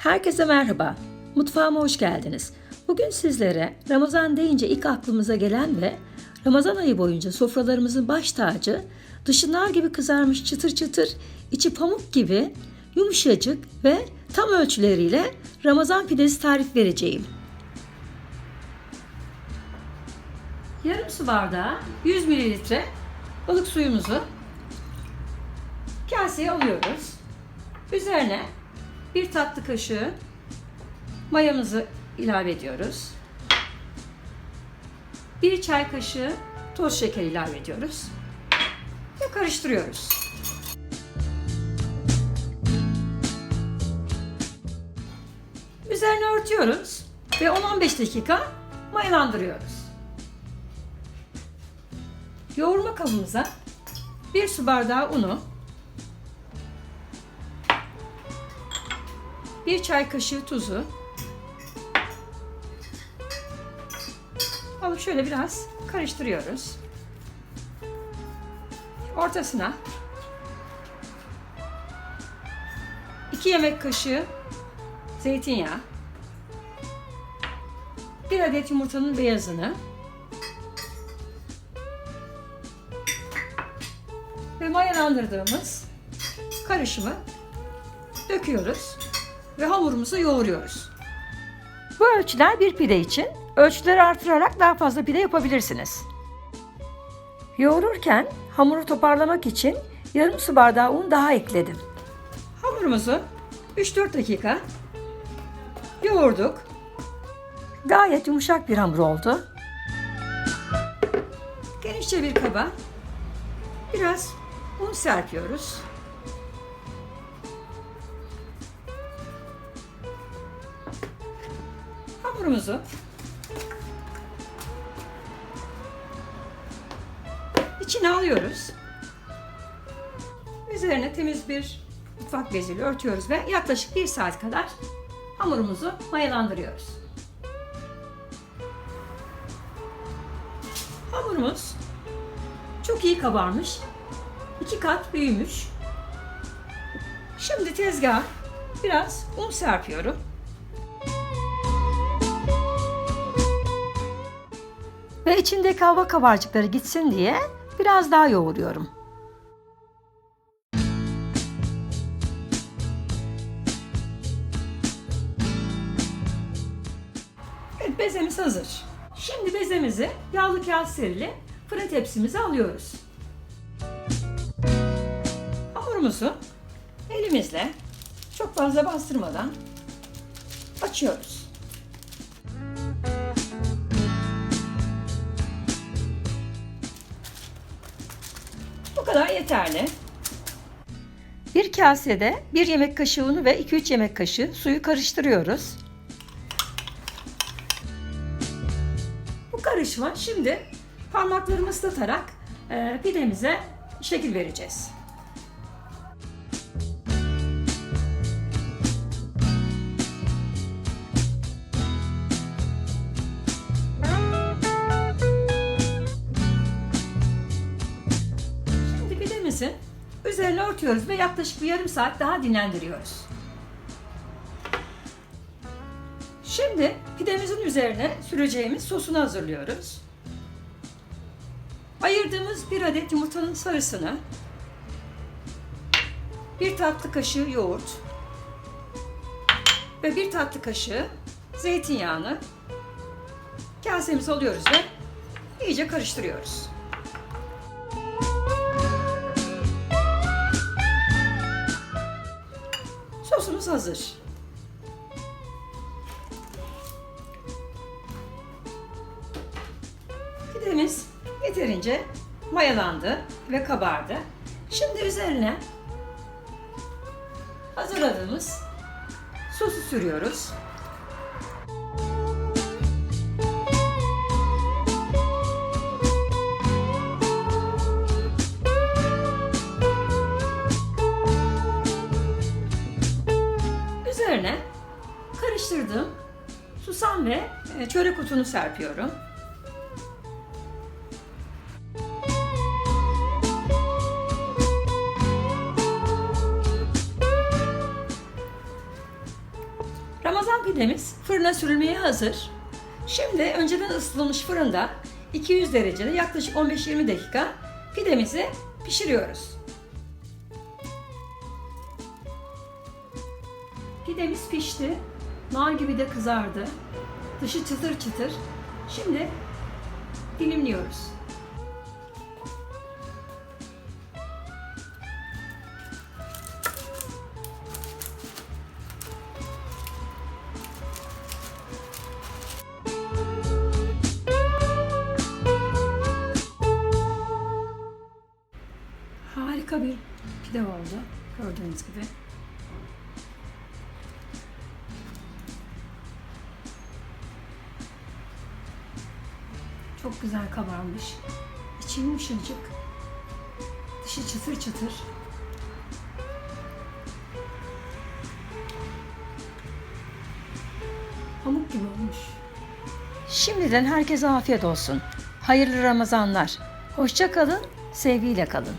Herkese merhaba. Mutfağıma hoş geldiniz. Bugün sizlere Ramazan deyince ilk aklımıza gelen ve Ramazan ayı boyunca sofralarımızın baş tacı, dışı nar gibi kızarmış çıtır çıtır, içi pamuk gibi yumuşacık ve tam ölçüleriyle Ramazan pidesi tarif vereceğim. Yarım su bardağı 100 mililitre balık suyumuzu kaseye alıyoruz. Üzerine bir tatlı kaşığı mayamızı ilave ediyoruz. Bir çay kaşığı toz şeker ilave ediyoruz. Ve karıştırıyoruz. Üzerine örtüyoruz ve 10-15 dakika mayalandırıyoruz. Yoğurma kabımıza bir su bardağı unu, bir çay kaşığı tuzu alıp şöyle biraz karıştırıyoruz. Ortasına 2 yemek kaşığı zeytinyağı, bir adet yumurtanın beyazını ve mayalandırdığımız karışımı döküyoruz ve hamurumuzu yoğuruyoruz. Bu ölçüler bir pide için. Ölçüleri artırarak daha fazla pide yapabilirsiniz. Yoğururken hamuru toparlamak için yarım su bardağı un daha ekledim. Hamurumuzu 3-4 dakika yoğurduk. Gayet yumuşak bir hamur oldu. Genişçe bir kaba biraz un serpiyoruz. Hamurumuzu içine alıyoruz. Üzerine temiz bir mutfak beziyle örtüyoruz ve yaklaşık bir saat kadar hamurumuzu mayalandırıyoruz. Hamurumuz çok iyi kabarmış. iki kat büyümüş. Şimdi tezgaha biraz un serpiyorum. Ve içindeki hava kabarcıkları gitsin diye biraz daha yoğuruyorum. Evet bezemiz hazır. Şimdi bezemizi yağlı kağıt serili fırın tepsimize alıyoruz. Hamurumuzu elimizle çok fazla bastırmadan açıyoruz. Kadar yeterli. Bir kasede bir yemek kaşığı unu ve 2-3 yemek kaşığı suyu karıştırıyoruz. Bu karışma şimdi parmaklarımı ıslatarak e, pidemize şekil vereceğiz. Şimdi pidemizin üzerine örtüyoruz ve yaklaşık bir yarım saat daha dinlendiriyoruz. Şimdi pidemizin üzerine süreceğimiz sosunu hazırlıyoruz. Ayırdığımız bir adet yumurtanın sarısını, bir tatlı kaşığı yoğurt ve bir tatlı kaşığı zeytinyağını kasemize alıyoruz ve iyice karıştırıyoruz. Sosumuz hazır. Pidemiz yeterince mayalandı ve kabardı. Şimdi üzerine hazırladığımız sosu sürüyoruz. Ve e, çörek otunu serpiyorum. Ramazan pidemiz fırına sürülmeye hazır. Şimdi önceden ısıtılmış fırında 200 derecede yaklaşık 15-20 dakika pidemizi pişiriyoruz. Pidemiz pişti. Nar gibi de kızardı. Dışı çıtır çıtır. Şimdi dilimliyoruz. Harika bir pide oldu. Gördüğünüz gibi. Çok güzel kabarmış. İçi yumuşacık. Dışı çıtır çıtır. Pamuk gibi olmuş. Şimdiden herkese afiyet olsun. Hayırlı Ramazanlar. Hoşça kalın, sevgiyle kalın.